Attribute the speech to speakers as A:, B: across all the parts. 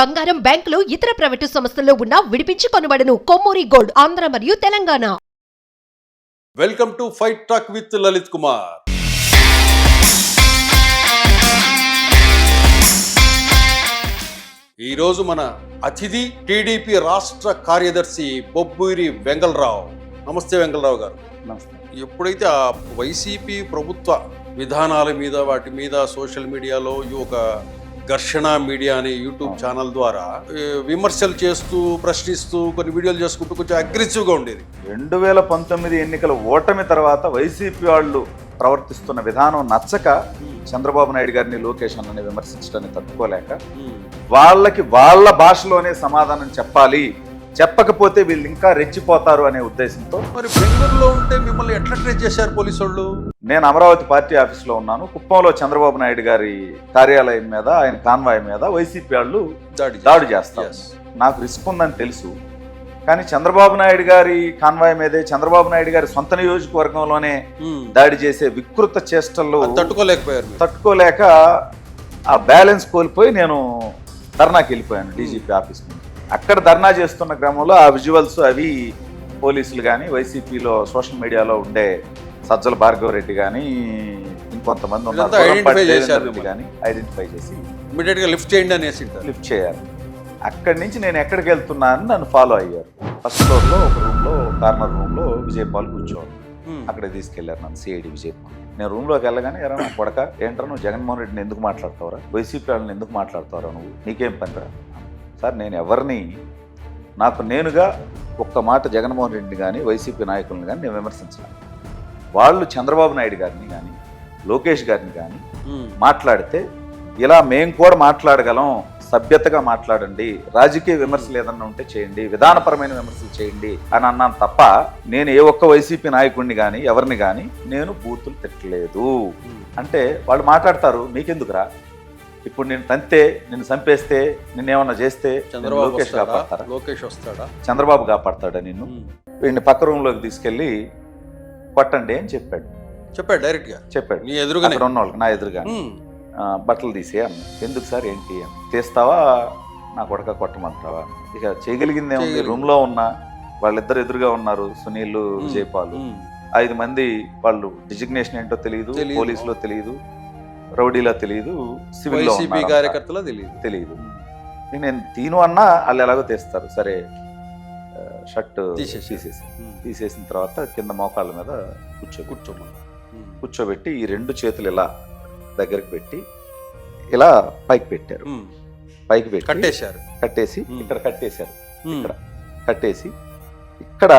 A: బంగారం బ్యాంకులు ఇతర ప్రైవేటు సంస్థల్లో ఉన్న విడిపించి కొనబడను కొమ్మూరి గోల్డ్ ఆంధ్ర మరియు Telangana.
B: Welcome to fight talk with Lalit Kumar ఈరోజు మన అతిథి టీడీపీ రాష్ట్ర కార్యదర్శి బొబ్బూరి వెంగళరావు. నమస్తే వెంగళరావు గారు.
C: నమస్తే.
B: ఎప్పుడైతే ఆ వైసీపీ ప్రభుత్వ విధానాల మీద వాటి మీద సోషల్ మీడియాలో ఈ ఒక ఘర్షణ మీడియా అనే యూట్యూబ్. ఛానల్ ద్వారా విమర్శలు చేస్తూ ప్రశ్నిస్తూ కొన్ని వీడియోలు చేసుకుంటూ కొంచెం అగ్రెసివ్గా ఉండేది.
C: రెండు వేల పంతొమ్మిది ఎన్నికల ఓటమి తర్వాత వైసీపీ వాళ్ళు ప్రవర్తిస్తున్న విధానం నచ్చక చంద్రబాబు నాయుడు గారిని లోకేష్ అన్నని విమర్శించడాన్ని తట్టుకోలేక వాళ్ళకి వాళ్ళ భాషలోనే సమాధానం చెప్పాలి చెప్పకపోతే వీళ్ళు ఇంకా రెచ్చిపోతారు అనే ఉద్దేశంతో.
B: మరి బెంగళూరులో ఉంటే మిమ్మల్ని ఎట్లా ట్రేస్ చేశారు పోలీసు వాళ్ళు
C: నేను అమరావతి పార్టీ ఆఫీస్లో ఉన్నాను. కుప్పంలో చంద్రబాబు నాయుడు గారి కార్యాలయం మీద ఆయన కాన్వాయ్ మీద వైసీపీ వాళ్ళు
B: దాడి
C: దాడి చేస్తారు. నాకు రిస్క్ ఉందని తెలుసు. కానీ చంద్రబాబు నాయుడు గారి కాన్వాయ్ మీదే చంద్రబాబు నాయుడు గారి సొంత నియోజకవర్గంలోనే
B: ఉమ్.
C: దాడి చేసే వికృత చేష్టల్లో
B: తట్టుకోలేకపోయారు.
C: తట్టుకోలేక ఆ బ్యాలెన్స్ కోల్పోయి నేను ధర్నాకి వెళ్ళిపోయాను డీజీపీ ఆఫీస్ నుండి అక్కడ ధర్నా చేస్తున్న క్రమంలో ఆ విజువల్స్ అవి పోలీసులు కానీ వైసీపీలో సోషల్ మీడియాలో ఉండే సజ్జల భార్గవ రెడ్డి కానీ ఇంకొంతమంది ఉన్నారు. కానీ ఐడెంటిఫై చేసి
B: ఇమీడియట్గా లిఫ్ట్ చేయండి అనేసి.
C: లిఫ్ట్ చేయాలి. అక్కడి నుంచి నేను ఎక్కడికి వెళ్తున్నానని నన్ను ఫాలో అయ్యారు. ఫస్ట్ ఫ్లోర్లో ఒక రూమ్లో కార్నర్ రూమ్లో విజయపాల్ కూర్చోవాలి.
B: ఉమ్.
C: అక్కడ తీసుకెళ్ళారు నన్ను సిఐడి విజయపాల్. నేను రూమ్లోకి వెళ్ళగానే ఎరా కొడక ఏంట్రా నువ్వు జగన్మోహన్ రెడ్డిని ఎందుకు మాట్లాడతావురా? వైసీపీ వాళ్ళని ఎందుకు మాట్లాడతావురా నువ్వు? నీకేం పనిరా? సార్ నేను ఎవరిని నాకు నేనుగా ఒక్క మాట జగన్మోహన్ రెడ్డిని కానీ వైసీపీ నాయకులను కానీ నేను విమర్శించలేను వాళ్ళు చంద్రబాబు నాయుడు గారిని కానీ లోకేష్ గారిని కానీ. మాట్లాడితే ఇలా మేము కూడా మాట్లాడగలం సభ్యతగా మాట్లాడండి రాజకీయ విమర్శలు ఏదన్నా ఉంటే చేయండి విధానపరమైన విమర్శలు చేయండి అని అన్నాను తప్ప నేను ఏ ఒక్క వైసీపీ నాయకుడిని కానీ ఎవరిని కానీ నేను బూతులు తిట్టలేదు. అంటే వాళ్ళు మాట్లాడతారు మీకెందుకురా ఇప్పుడు నేను తంతే నిన్ను చంపేస్తే నిన్నేమన్నా చేస్తే
B: చంద్రబాబు
C: లోకేష్ కాపాడతారా?
B: లోకేష్ వస్తాడా?
C: చంద్రబాబు కాపాడతాడా నిన్ను. వీడిని పక్క రూమ్లోకి తీసుకెళ్ళి కొట్టండి అని చెప్పాడు.
B: చెప్పాడు డైరెక్ట్గా
C: చెప్పాడు.
B: నీ
C: అక్కడ ఉన్న వాళ్ళకి నా ఎదురుగా బట్టలు తీసే అన్న ఎందుకు సార్? ఏంటి? అని. తీస్తావా? నా కొడక కొట్టమంటావా? ఇక చేయగలిగింది ఏముంది?
B: చేయగలిగింది.
C: రూమ్లో ఉన్న వాళ్ళిద్దరు ఎదురుగా ఉన్నారు సునీల్. విజయపాల్. ఐదు మంది వాళ్ళు డిజిగ్నేషన్ ఏంటో తెలియదు. పోలీసులో తెలియదు రౌడీలో తెలియదు సివిల్
B: వైసీపీ కార్యకర్తలో తెలియదు
C: తెలియదు నేను తీను అన్నా వాళ్ళు ఎలాగో తీస్తారు సరే షర్ట్
B: తీసేసి.
C: తీసేసి తీసేసిన తర్వాత కింద మోకాళ్ళ మీద కూర్చో
B: కూర్చోమన్నా.
C: కూర్చోబెట్టి ఈ రెండు చేతులు ఇలా దగ్గరికి పెట్టి ఇలా పైకి పెట్టారు. పైకి పెట్టి
B: కట్టేశారు
C: కట్టేసి. ఇక్కడ కట్టేశారు. ఇక్కడ కట్టేసి ఇక్కడ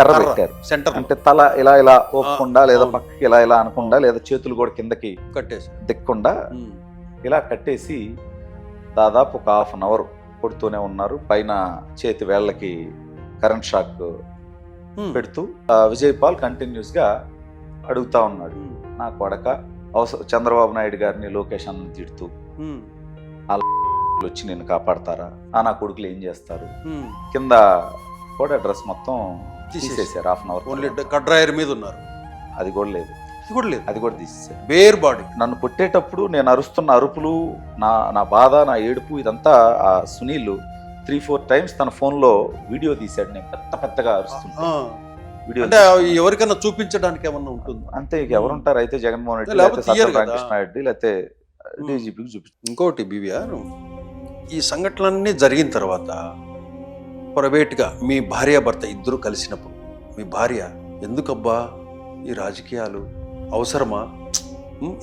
C: కర్ర. పెట్టారు
B: సెంటర్
C: అంటే తల ఇలా ఇలా ఓపకుండా లేదా. పక్కకి ఇలా ఇలా అనకుండా లేదా చేతులు కూడా కిందకి
B: కట్టేశారు
C: దిక్కుండా. ఇలా కట్టేసి దాదాపు ఒక హాఫ్ అన్ అవర్ కొడుతూనే ఉన్నారు పైన చేతి వేళ్ళకి కరెంట్ షాక్. పెడుతూ విజయ్ పాల్ కంటిన్యూస్గా అడుగుతా ఉన్నాడు. నా కొడక అవసరం చంద్రబాబు నాయుడు గారిని లోకేష్ అన్న తిడుతూ. వచ్చి నిన్ను కాపాడతారా ఆ నా కొడుకులు ఏం చేస్తారు. కింద కూడా డ్రెస్ మొత్తం. తీసేసారు హాఫ్ అన్
B: ఓన్లీ
C: అవర్
B: కడ్రాయర్ మీద ఉన్నారు.
C: అది కూడా లేదు.
B: ఇది కూడా లేదు.
C: అది కూడా తీసేసారు
B: బేర్ బాడీ
C: నన్ను కొట్టేటప్పుడు నేను అరుస్తున్న అరుపులు నా నా బాధ నా ఏడుపు ఇదంతా ఆ సునీల్ త్రీ ఫోర్ టైమ్స్ తన ఫోన్లో వీడియో తీశాడు. నేను పెద్ద పెద్దగా అరుస్తుంటా. వీడియో
B: అంటే ఎవరికైనా చూపించడానికి ఏమన్నా ఉంటుంది?
C: అంతే ఎవరుంటారు? అయితే జగన్మోహన్ రెడ్డి
B: లేకపోతే.
C: రామకృష్ణ రెడ్డి లేకపోతే డీజీపీకి చూపి
B: ఇంకోటి బీవీఆర్ ఈ సంఘటనలన్నీ జరిగిన తర్వాత ప్రైవేట్గా మీ భార్యాభర్త ఇద్దరు కలిసినప్పుడు మీ భార్య ఎందుకబ్బా ఈ రాజకీయాలు? అవసరమా?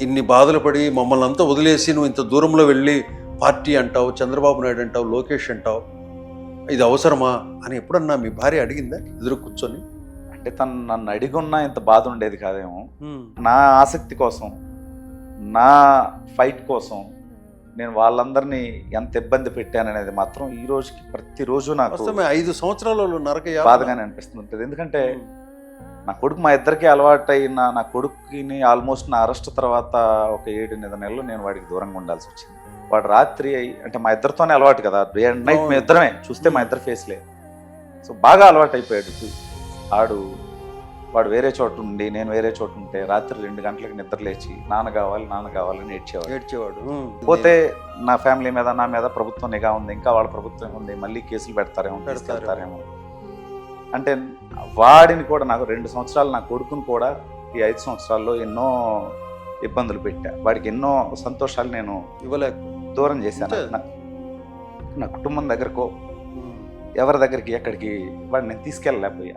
B: ఇన్ని బాధలు పడి మమ్మల్ని అంతా వదిలేసి నువ్వు ఇంత దూరంలో వెళ్ళి పార్టీ అంటావు చంద్రబాబు నాయుడు అంటావు లోకేష్ అంటావు ఇది అవసరమా అని ఎప్పుడన్నా మీ భార్య అడిగిందా ఎదురు కూర్చొని?
C: అంటే తను నన్ను అడిగున్నా ఇంత బాధ ఉండేది కాదేమో. నా ఆసక్తి కోసం నా ఫైట్ కోసం నేను వాళ్ళందరినీ ఎంత ఇబ్బంది పెట్టాననేది మాత్రం ఈ రోజుకి ప్రతిరోజు నాకు
B: ఐదు సంవత్సరాలలో నరక.
C: బాధగానే అనిపిస్తుంటుంది. ఎందుకంటే నా కొడుకు మా ఇద్దరికి అలవాటు అయిన నా కొడుకుని ఆల్మోస్ట్ నా అరెస్ట్ తర్వాత ఒక ఏడు ఎనిమిది నెలలు నేను వాడికి దూరంగా ఉండాల్సి వచ్చింది. వాడు రాత్రి అంటే మా ఇద్దరితోనే అలవాటు కదా డే అండ్ నైట్. మేము ఇద్దరమే చూస్తే మా ఇద్దరు ఫేస్లే. సో బాగా అలవాటు అయిపోయాడు ఆడు వాడు వేరే చోట ఉండి నేను వేరే చోట ఉంటే రాత్రి రెండు గంటలకు నిద్ర లేచి నాన్న కావాలి నాన్న కావాలని ఏడ్చేవాడు
B: ఏడ్చేవాడు.
C: పోతే నా ఫ్యామిలీ మీద నా మీద ప్రభుత్వం నిఘా ఉంది ఇంకా వాళ్ళ ప్రభుత్వం ఉంది మళ్ళీ కేసులు పెడతారేమో
B: పెడతారేమో.
C: అంటే వాడిని కూడా నాకు రెండు సంవత్సరాలు నా కొడుకుని కూడా ఈ ఐదు సంవత్సరాల్లో ఎన్నో ఇబ్బందులు పెట్టా వాడికి ఎన్నో సంతోషాలు నేను
B: ఇవ్వలేక
C: దూరం చేశాను. నా నా కుటుంబం దగ్గరకో. ఎవరి దగ్గరికి ఎక్కడికి వాడిని నేను తీసుకెళ్ళలేకపోయా